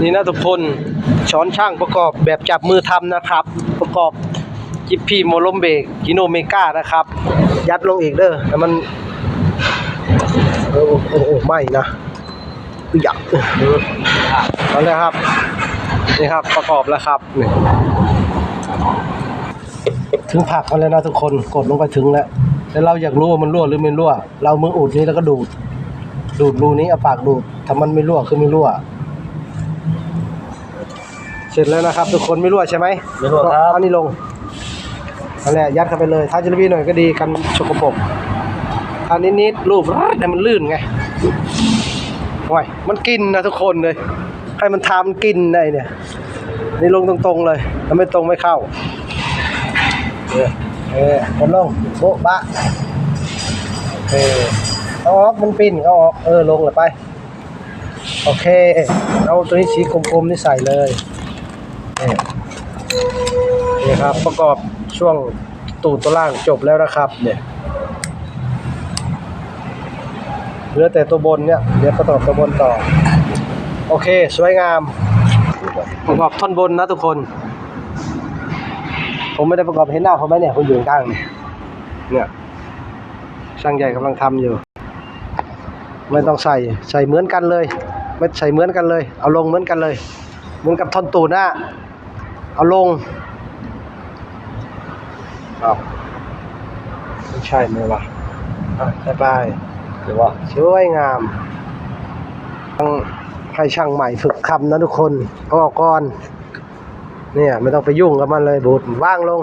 นี่นะทุกคนช้อนช่างประกอบแบบจับมือทำนะครับ ประกอบจิปพีโมลมเบกกิโนเมกานะครับ ยัดลงอีกเด้อแต่มันโอ้โหไม่นะอยากเอาเลยครับนี่ครับประกอบแล้วครับนี่ถึงผักกันแล้วนะทุกคนกดลงไปถึงแล้วแล้วเราอยากรู้ว่ามันรั่วหรือไม่รั่ว เรามืออุดนี้แล้วก็ดูด ดูดรูนี้เอาปากดูดถ้ามันไม่รั่วคือไม่รั่ว เสร็จแล้วนะครับ ทุกคนไม่รั่วใช่ไหมไม่รั่วครับก็เอานี่ลงนั่นแหละยัดเข้าไปเลยถ้าจะรีบหน่อยก็ดีกันสกปรกถ้านิดๆรูปแต่มันลื่นไงโอ้ยมันกินนะทุกคนเลย ให้มันทามันกินได้เนี่ย นี่ลงตรงๆเลยถ้าไม่ตรงไม่เข้าเออเออคนลงโบ๊ะบะเออเอาออกมันปิ้นเอาออกเออลงเลยไป โอเค เอาตัวนี้สีกลมๆนี่ใส่เลย นี่นี่ครับ ประกอบช่วงตูดตัวล่างจบแล้วนะครับ เนี่ยเหลือแต่ตัวบนเนี่ยเดี๋ยวประกอบตัวบนต่อ โอเค สวยงาม ประกอบท่อนบนนะทุกคน ผมไม่ได้ประกอบเห็นหน้าเขาไหมเนี่ยคุณอยู่ข้างเนี่ยเนี่ยช่างใหญ่กำลังทำอยู่ ไม่ต้องใส่ใส่เหมือนกันเลย ไม่ใส่เหมือนกันเลย เอาลงเหมือนกันเลย หมือนกับท่อนตูดหน้าเอาลงครับไม่ใช่ไหมวะอะไปไปหรือว่าสวยงามต้องให้ช่างใหม่ฝึกคำนะทุกคนเอาออกก่อนเนี่ยไม่ต้องไปยุ่งกับมันเลยบูดว่างลง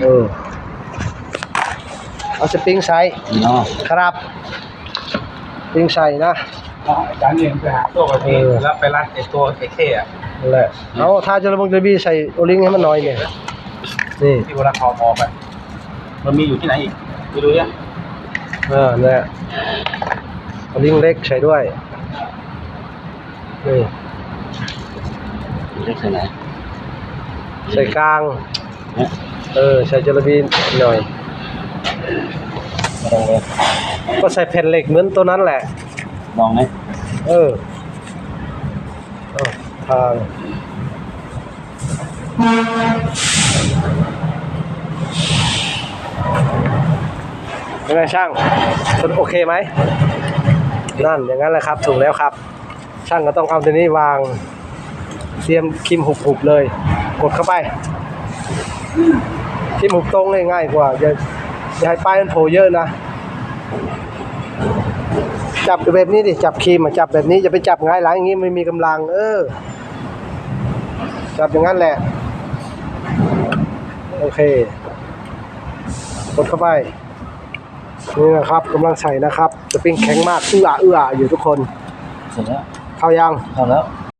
เออ เอาสปริงไซส์เนาะครับ สปริงไซส์นะ อาจารย์เองไปหาตัวประเทศแล้วไปรัดไอ้ตัวไอ้เข้อะนั่นแหละเอาถ้าจะระบงจะบีใส่โอลิงให้มันหน่อยเนี่ยนี่ที่เวลาคอมอไปมันมีอยู่ที่ไหนอีกไปดูเนี่ยเออเนี่ยโอลิงเล็กใส่ด้วยนี่เล็กที่ไหนใส่กลางเนี่ยเออใส่จระบีหน่อยลองเลยก็ใส่แผ่นเหล็กเหมือนตัวนั้นแหละ ลองไหม เออทางเป็นไงช่างคุณโอเคไหม นั่นอย่างนั้นแหละครับ ถูกแล้วครับ ช่างก็ต้องเอาตัวนี้วาง เตรียมคิมหุบๆเลย กดเข้าไป คิมหุบตรงเลยง่ายกว่าอย่าอย่าให้ป้ายมันโผล่เยอะนะ จับแบบนี้ดิจับครีมอะจับแบบนี้อย่าไปจับง่ายหลังอย่างนี้ไม่มีกำลัง เออ จับอย่างนั้นแหละ โอเคกดเข้าไปนี่นะครับกำลังใส่นะครับสปริงแข็งมากเอื้อเอื้ออยู่ทุกคนเสร็จแล้วเข้ายังเข้าแล้ว